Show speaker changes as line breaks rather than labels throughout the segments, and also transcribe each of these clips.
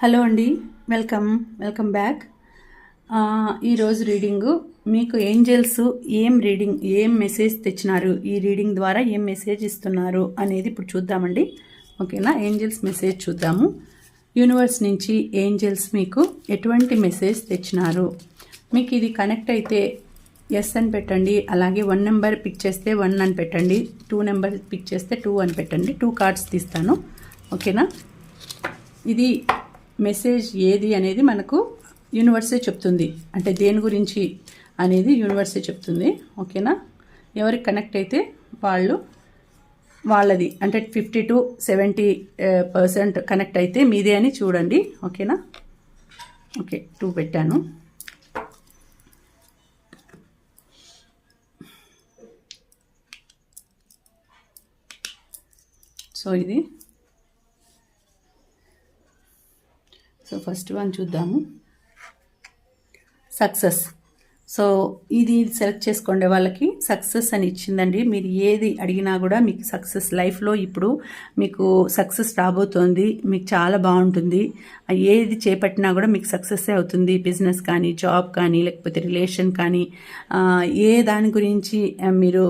Hello అండి. Welcome. Welcome back. ఈరోజు reading మీకు ఏంజల్స్ ఏం రీడింగ్ ఏం మెసేజ్ తెచ్చినారు ఈ రీడింగ్ ద్వారా ఏం మెసేజ్ ఇస్తున్నారు అనేది ఇప్పుడు చూద్దామండి. ఓకేనా? ఏంజల్స్ మెసేజ్ చూద్దాము. యూనివర్స్ నుంచి ఏంజల్స్ మీకు ఎటువంటి మెసేజ్ తెచ్చినారు? మీకు ఇది కనెక్ట్ అయితే ఎస్ అని పెట్టండి అలాగే వన్ నెంబర్ పిక్ చేస్తే వన్ అని పెట్టండి టూ నెంబర్ పిక్ చేస్తే టూ అని పెట్టండి టూ కార్డ్స్ తీస్తాను. ఓకేనా? ఇది మెసేజ్ ఏది అనేది మనకు యూనివర్సే చెప్తుంది. అంటే దేని గురించి అనేది యూనివర్సే చెప్తుంది. ఓకేనా? ఎవరికి కనెక్ట్ అయితే వాళ్ళు వాళ్ళది. అంటే fifty to seventy percent connect అయితే మీదే అని చూడండి. ఓకేనా? ఓకే టూ పెట్టాను. సో ఇది సో ఫస్ట్ వన్ చూద్దాము. సక్సెస్ సో ఇది సెలెక్ట్ చేసుకోండి వాళ్ళకి సక్సెస్ అని ఇచ్చిందండి. మీరు ఏది అడిగినా కూడా మీకు సక్సెస్ లైఫ్లో ఇప్పుడు మీకు సక్సెస్ రాబోతోంది. మీకు చాలా బాగుంటుంది. ఏది చేపట్టినా కూడా మీకు సక్సెస్ అవుతుంది. బిజినెస్ కానీ జాబ్ కానీ లేకపోతే రిలేషన్ కానీ. ఏ దాని గురించి మీరు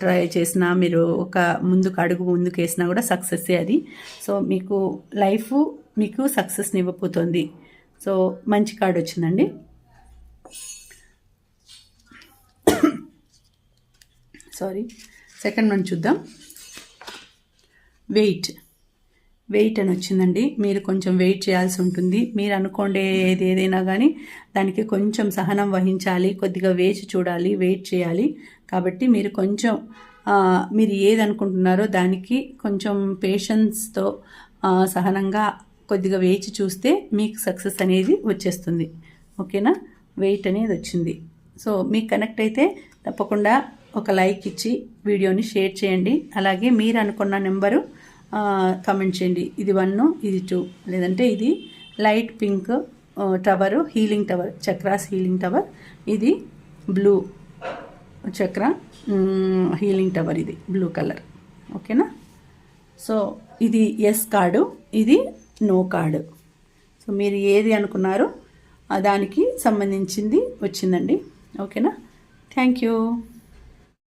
ట్రై చేసినా మీరు ఒక ముందుకు అడుగు ముందుకు వేసినా కూడా సక్సెస్సే అది. సో మీకు లైఫ్ మీకు సక్సెస్ని ఇవ్వబోతోంది. సో మంచి కార్డు వచ్చిందండి. సారీ సెకండ్ వన్ చూద్దాం. వెయిట్ వెయిట్ అని వచ్చిందండి. మీరు కొంచెం వెయిట్ చేయాల్సి ఉంటుంది. మీరు అనుకోండి ఏది ఏదైనా కానీ దానికి కొంచెం సహనం వహించాలి కొద్దిగా వేచి చూడాలి వెయిట్ చేయాలి. కాబట్టి మీరు కొంచెం మీరు ఏది అనుకుంటున్నారో దానికి కొంచెం పేషెన్స్తో సహనంగా కొద్దిగా వేచి చూస్తే మీకు సక్సెస్ అనేది వచ్చేస్తుంది. ఓకేనా వెయిట్ అనేది వచ్చింది. సో మీకు కనెక్ట్ అయితే తప్పకుండా ఒక లైక్ ఇచ్చి వీడియోని షేర్ చేయండి. అలాగే మీరు అనుకున్న నెంబరు కమెంట్ చేయండి. ఇది వన్ ఇది టూ లేదంటే ఇది light pink tower healing tower chakras healing tower ఇది బ్లూ చక్ర హీలింగ్ టవర్ ఇది బ్లూ కలర్ ఓకేనా సో ఇది ఎస్ కార్డు ఇది నో కార్డు సో మీరు ఏది అనుకున్నారో దానికి సంబంధించింది వచ్చిందండి. ఓకేనా థ్యాంక్ యూ